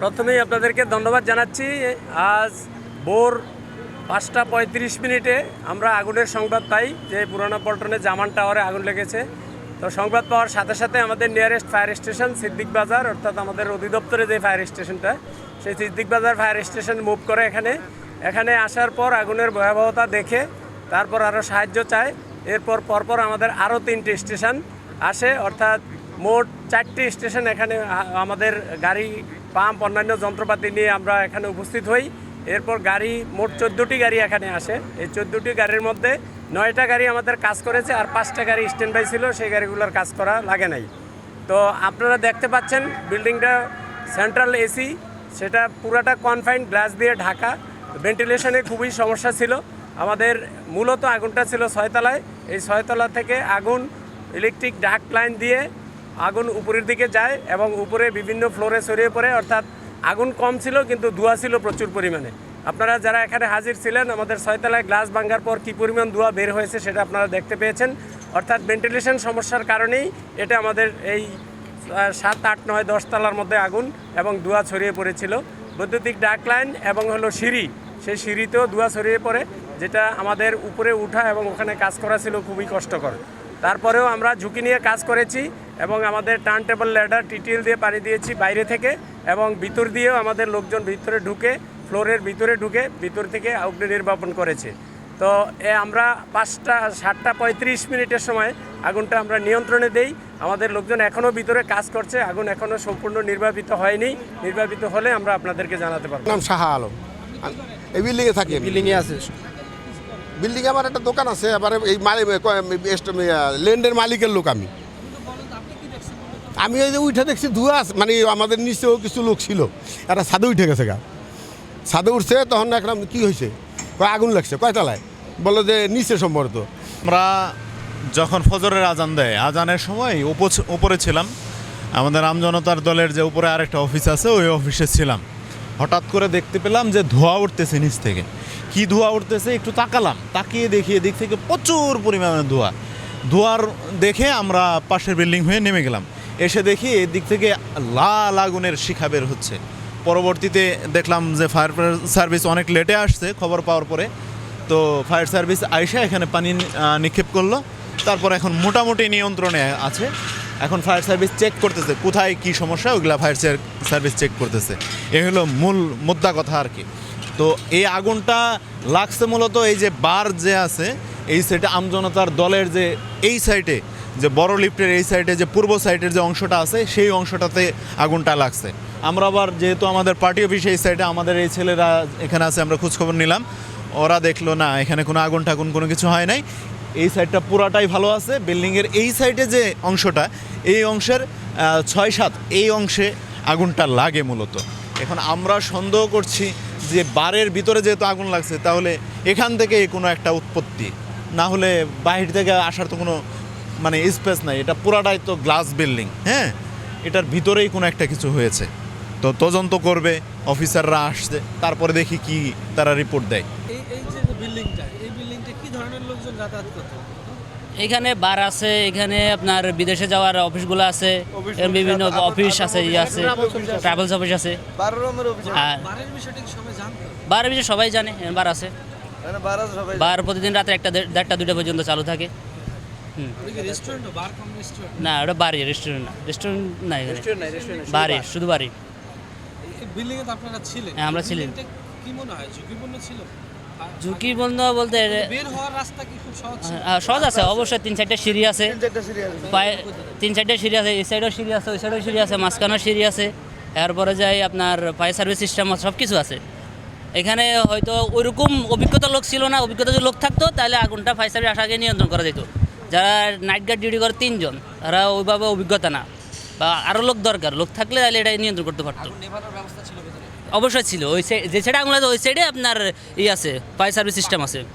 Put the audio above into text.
প্রথমেই আপনাদেরকে ধন্যবাদ জানাচ্ছি। আজ ভোর পাঁচটা পঁয়ত্রিশ মিনিটে আমরা আগুনের সংবাদ পাই যে পুরানো পল্টনে জামান টাওয়ারে আগুন লেগেছে। তো সংবাদ পাওয়ার সাথে সাথে আমাদের নিয়ারেস্ট ফায়ার স্টেশন সিদ্দিক বাজার, অর্থাৎ আমাদের অধিদপ্তরে যে ফায়ার স্টেশনটা সেই সিদ্দিক বাজার ফায়ার স্টেশন মুভ করে এখানে। এখানে আসার পর আগুনের ভয়াবহতা দেখে তারপর আরও সাহায্য চায়। এরপর পরপর আমাদের আরও তিনটে স্টেশন আসে, অর্থাৎ মোট চারটি স্টেশন এখানে আমাদের গাড়ি পাম্প, অন্যান্য যন্ত্রপাতি নিয়ে আমরা এখানে উপস্থিত হই। এরপর গাড়ি, মোট চোদ্দোটি গাড়ি এখানে আসে। এই চোদ্দোটি গাড়ির মধ্যে নয়টা গাড়ি আমাদের কাজ করেছে আর পাঁচটা গাড়ি স্ট্যান্ড বাই ছিল, সেই গাড়িগুলোর কাজ করা লাগে নাই। তো আপনারা দেখতে পাচ্ছেন, বিল্ডিংটা সেন্ট্রাল এসি সেটা পুরাটা কনফাইন্ড গ্লাস দিয়ে ঢাকা। ভেন্টিলেশনে খুবই সমস্যা ছিল। আমাদের মূলত আগুনটা ছিল ছয়তলায়। এই ছয়তলা থেকে আগুন ইলেকট্রিক ডাক লাইন দিয়ে আগুন উপরের দিকে যায় এবং উপরে বিভিন্ন ফ্লোরে ছড়িয়ে পড়ে, অর্থাৎ আগুন কম ছিল কিন্তু ধোঁয়া ছিল প্রচুর পরিমাণে। আপনারা যারা এখানে হাজির ছিলেন, আমাদের ছয়তলায় গ্লাস ভাঙ্গার পর কী পরিমাণ ধোঁয়া বের হয়েছে সেটা আপনারা দেখতে পেয়েছেন। অর্থাৎ ভেন্টিলেশন সমস্যার কারণেই এটা আমাদের এই সাত, আট, নয় দশতলার মধ্যে আগুন এবং ধোঁয়া ছড়িয়ে পড়েছিল। বৈদ্যুতিক ডাক লাইন এবং হলো সিঁড়ি, সেই সিঁড়িতেও ধোঁয়া ছড়িয়ে পড়ে, যেটা আমাদের উপরে উঠা এবং ওখানে কাজ করা ছিল খুবই কষ্টকর। তারপরেও আমরা ঝুঁকি নিয়ে কাজ করেছি এবং আমাদের টার্ন টেবল ল্যাডার টিটিএল দিয়ে পানি দিয়েছি বাইরে থেকে এবং ভিতর দিয়েও আমাদের লোকজন ভিতরে ঢুকে ফ্লোরের ভিতরে ঢুকে ভিতর থেকে অগ্নি নির্বাপন করেছে। তো এ আমরা পাঁচটা সাতটা পঁয়ত্রিশ মিনিটের সময় আগুনটা আমরা নিয়ন্ত্রণে দেই। আমাদের লোকজন এখনও ভিতরে কাজ করছে আগুন এখনও সম্পূর্ণ নির্বাপিত হয়নি। নির্বাপিত হলে আমরা আপনাদেরকে জানাতে পারব। নাম শাহ আলম। এই বিল্ডিংয়ে থাকি বিল্ডিংয়ে আছে। বিল্ডিং আমার একটা দোকান আছে এবারে এই মালিক ল্যান্ডের মালিকের লোক আমি। আমি ওই যে উঠে দেখছি, ধুয়া মানে আমাদের নিচেও কিছু লোক ছিল, একটা ছাদে উঠে গেছে গা। ছাদে উঠছে, তখন একটা কি হয়েছে আগুন লাগছে কয়তলায় বলো যে নিচে সম্ভবত। আমরা যখন ফজরের আজান দেয়, আজানের সময় উপরে ছিলাম। আমাদের আমজনতার দলের যে উপরে আরেকটা অফিস আছে, ওই অফিসে ছিলাম। হঠাৎ করে দেখতে পেলাম যে ধোঁয়া উঠতেছে নিচ থেকে। কি ধোঁয়া উঠতেছে একটু তাকালাম, তাকিয়ে দেখি এদিক থেকে প্রচুর পরিমাণে ধোঁয়া। ধোঁয়ার দেখে আমরা পাশের বিল্ডিং হয়ে নেমে গেলাম। এসে দেখি এদিক থেকে লাল আগুনের শিখা বের হচ্ছে। পরবর্তীতে দেখলাম যে ফায়ার সার্ভিস অনেক লেটে আসছে খবর পাওয়ার পরে। তো ফায়ার সার্ভিস আইসা এখানে পানি নিক্ষেপ করল। তারপর এখন মোটামুটি নিয়ন্ত্রণে আছে। এখন ফায়ার সার্ভিস চেক করতেছে, কোথায় কি সমস্যা? ওইগুলা ফায়ার সার্ভিস চেক করতেছে। এ হলো মূল, মুদ্রা কথা আর কি। তো এই আগুনটা লাগছে মূলত এই যে বার যে আছে, এই সাইডে আমজনতার দলের যে এই সাইডে যে বড় লিফটের এই সাইডে যে পূর্ব সাইডের যে অংশটা আছে, সেই অংশটাতে আগুনটা লাগছে। আমরা আবার যেহেতু আমাদের পার্টি অফিস এই সাইডে আমাদের এই ছেলেরা এখানে আছে, আমরা খোঁজখবর নিলাম। ওরা দেখল, না, এখানে কোনো আগুন টাগুন কোনো কিছু হয় নাই। এই সাইডটা পুরাটাই ভালো আছে। বিল্ডিংয়ের এই সাইডে যে অংশটা, এই অংশের ছয় সাত, এই অংশে আগুনটা লাগে মূলত। এখন আমরা সন্দেহ করছি যে বারের ভিতরে যেহেতু আগুন লাগছে, তাহলে এখান থেকে কোনো একটা উৎপত্তি। না হলে বাহির থেকে আসার তো কোনো মানে স্পেস নাই। এটা পুরাটাই তো গ্লাস বিল্ডিং হ্যাঁ? এটার ভিতরেই কোনো একটা কিছু হয়েছে। তো তদন্ত করবে অফিসাররা আসছে, তারপরে দেখি কি তারা রিপোর্ট দেয়। এই এই বিল্ডিংটা এই বিল্ডিংটা কি ধরনের যাতায়াত এখানে বার আছে এখানে আপনার বিদেশে যাওয়ার অফিসগুলো আছে বিভিন্ন অফিস আছে ইয়ে আছে ট্রাভেলস অফিস আছে। আর বারের বিষয়ে সবাই জানে বার আছে। বার প্রতিদিন রাতে একটা দেড়- দেড়টা দুটো পর্যন্ত চালু থাকে। না ওটা বাড়ি রেস্টুরেন্ট না। রেস্টুরেন্ট না এখানে। বাড়ি শুধু বাড়ি। আপনারা ছিলেন। হ্যাঁ, আমরা ছিলাম। কি মনে হয়? ঝুঁকিপূর্ণ ছিল? ঝুঁকি বন্ধ বলতে বের হওয়ার রাস্তা কি খুব সহজ? সহজ আছে অবশ্যই তিন চারটে সিঁড়ি আছে। তিন চারটে সিঁড়ি আছে। এই সাইডেও সিঁড়ি আছে ওই সাইডেও সিঁড়ি আছে মাঝখানেও সিঁড়ি আছে। এরপরে যাই আপনার ফায়ার সার্ভিস সিস্টেম সব কিছু আছে। এখানে হয়তো ওইরকম অভিজ্ঞতা লোক ছিল না অভিজ্ঞতা যদি লোক থাকতো তাহলে আগুনটা ফায়ার সার্ভিস আগে নিয়ন্ত্রণ করা যেত। যারা নাইট গার্ড ডিউটি করে তিনজন তারা ওইভাবে অভিজ্ঞতা না। বা আরও লোক দরকার লোক থাকলে তাহলে এটা নিয়ন্ত্রণ করতে পারতো। ব্যবস্থা ছিল ভেতরে? অবশ্যই ছিল। ওই যে সাইডে আঙুলাতে ওই সাইডে আপনার ই আছে ফায়ার সার্ভিস সিস্টেম আছে।